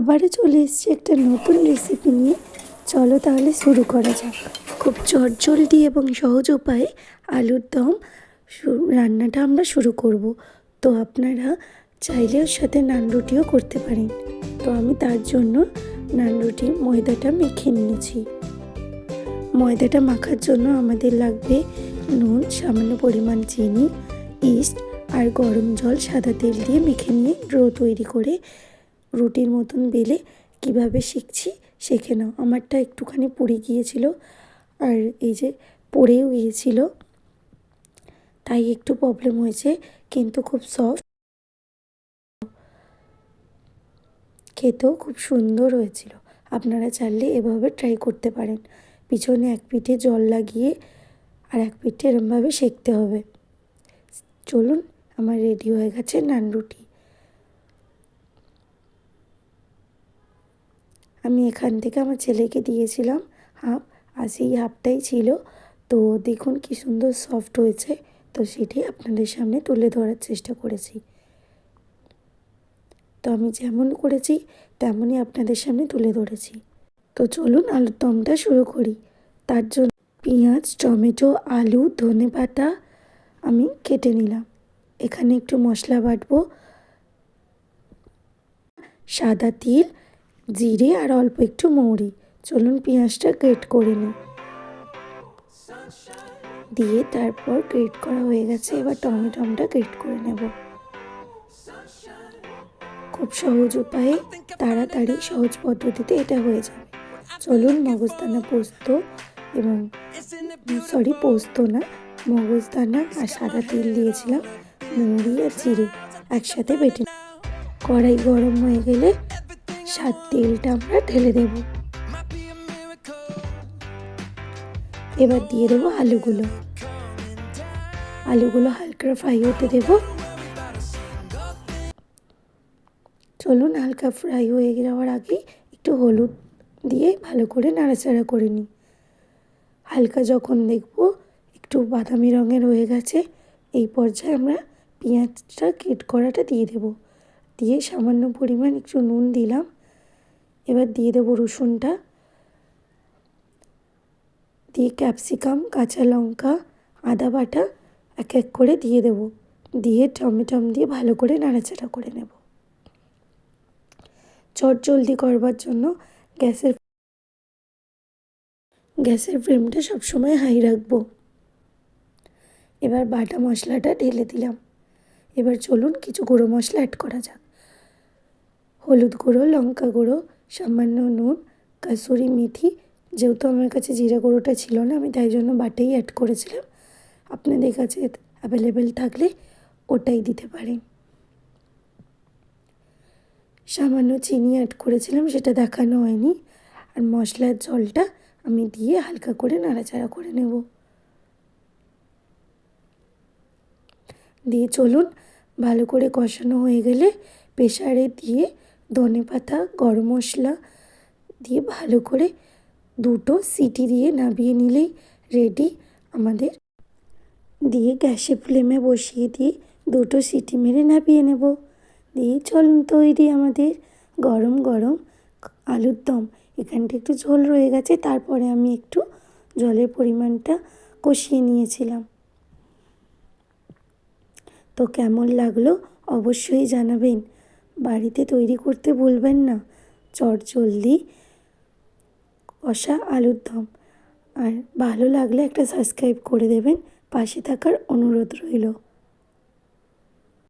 আবারও চলে এসেছি একটা নতুন রেসিপি নিয়ে। চলো তাহলে শুরু করা যাক। খুব চটজলদি এবং সহজ উপায়ে আলুর দম রান্নাটা আমরা শুরু করব। তো আপনারা চাইলে ওর সাথে নান রুটিও করতে পারেন। তো আমি তার জন্য নান রুটি, ময়দাটা মেখে নিয়েছি। ময়দাটা মাখার জন্য আমাদের লাগবে নুন, সামান্য পরিমাণ চিনি, ইস্ট আর গরম জল সাদা তেল দিয়ে মেখে নিয়ে ড্রো তৈরি করে রুটির মতন বেলে কীভাবে শিখছি শেখে নাও। আমারটা একটুখানি পুড়ে গিয়েছিল আর এই যে পড়েও গিয়েছিল, তাই একটু প্রবলেম হয়েছে, কিন্তু খুব সফট খেতেও খুব সুন্দর হয়েছিল। আপনারা চাইলে এভাবে ট্রাই করতে পারেন। পিছনে এক পিঠে জল লাগিয়ে আর এক পিঠে এরমভাবে সেঁকতে হবে। চলুন, আমার রেডি হয়ে গেছে নান রুটি। আমি এখান থেকে আমার ছেলেকে দিয়েছিলাম হাফ, আর সেই হাফটাই ছিল। তো দেখুন কি সুন্দর সফট হয়েছে। তো সেটাই আপনাদের সামনে তুলে ধরার চেষ্টা করেছি। তো আমি যেমন করেছি, তেমনই আপনাদের সামনে তুলে ধরেছি। তো চলুন আলুর দমটা শুরু করি। তার জন্য পেঁয়াজ, টমেটো, আলু, ধনে পাতা আমি কেটে নিলাম। এখানে একটু মশলা বাটবো। সাদা তিল জিরে আর অল্প একটু মৌরি। চলুন পেঁয়াজটা গ্রেট করে নিই। দিয়ে তারপর গ্রেট করা হয়ে গেছে, এবার টমেটোমটা গ্রেট করে নেব। খুব সহজ উপায়ে, তাড়াতাড়ি, সহজ পদ্ধতিতে এটা হয়ে যাবে। চলুন মগজদানা পোস্ত এবং সরি পোস্ত না, মগজদানা আর সাদা তেল দিয়েছিলাম, মৌরি আর জিরে একসাথে বেটে কড়াই গরম হয়ে গেলে সাত তেলটা আমরা ঢেলে দেব। এবার দিয়ে দেবো আলুগুলো। আলুগুলো হালকা ফ্রাই হতে দেব। চলুন হালকা ফ্রাই হয়ে যাওয়ার আগে একটু হলুদ দিয়ে ভালো করে নাড়াচাড়া করে নিই। হালকা যখন দেখব একটু বাদামি রঙের হয়ে গেছে, এই পর্যায়ে আমরা পেঁয়াজটা কেট করাটা দিয়ে দেব। দিয়ে সামান্য পরিমাণ একটু নুন দিলাম। এবার দিয়ে দেবো রসুনটা। দিয়ে ক্যাপসিকাম, কাঁচা লঙ্কা, আদা বাটা এক এক করে দিয়ে দেব। দিয়ে টমেটম দিয়ে ভালো করে নাড়াচাড়া করে নেব। চট জলদি করবার জন্য গ্যাসের গ্যাসের ফ্লেমটা সবসময় হাই রাখব। এবার বাটা মশলাটা ঢেলে দিলাম। এবার চলুন কিছু গুঁড়ো মশলা অ্যাড করা যাক। হলুদ গুঁড়ো, লঙ্কা গুঁড়ো সামান্য নুন, কাসুরি মেথি, যেহেতু আমার কাছে জিরা গুঁড়োটা ছিল না, আমি তাই জন্য বাটেই অ্যাড করেছিলাম। আপনাদের কাছে অ্যাভেলেবেল থাকলে ওটাই দিতে পারেন। সামান্য চিনি অ্যাড করেছিলাম, সেটা দেখানো হয়নি। আর মশলার জলটা আমি দিয়ে হালকা করে নাড়াচাড়া করে নেব। দিয়ে চলুন, ভালো করে কষানো হয়ে গেলে প্রেশারে দিয়ে ধনে পাতা, গরম মশলা দিয়ে ভালো করে দুটো সিটি দিয়ে নামিয়ে নিলেই রেডি আমাদের। দিয়ে গ্যাসে ফ্লেমে বসিয়ে দিয়ে দুটো সিটি মেরে নামিয়ে নেব। দিয়ে চলুন তৈরি আমাদের গরম গরম আলুর দম। এখানটা একটু ঝোল রয়ে গেছে, তারপরে আমি একটু জলের পরিমাণটা কষিয়ে নিয়েছিলাম। তো কেমন লাগল অবশ্যই জানাবেন। বাড়িতে তৈরি করতে বলবেন না। চট জলদি। কষা আলুর দম। আর ভালো লাগলে একটা সাবস্ক্রাইব করে দেবেন। পাশে থাকার অনুরোধ রইল।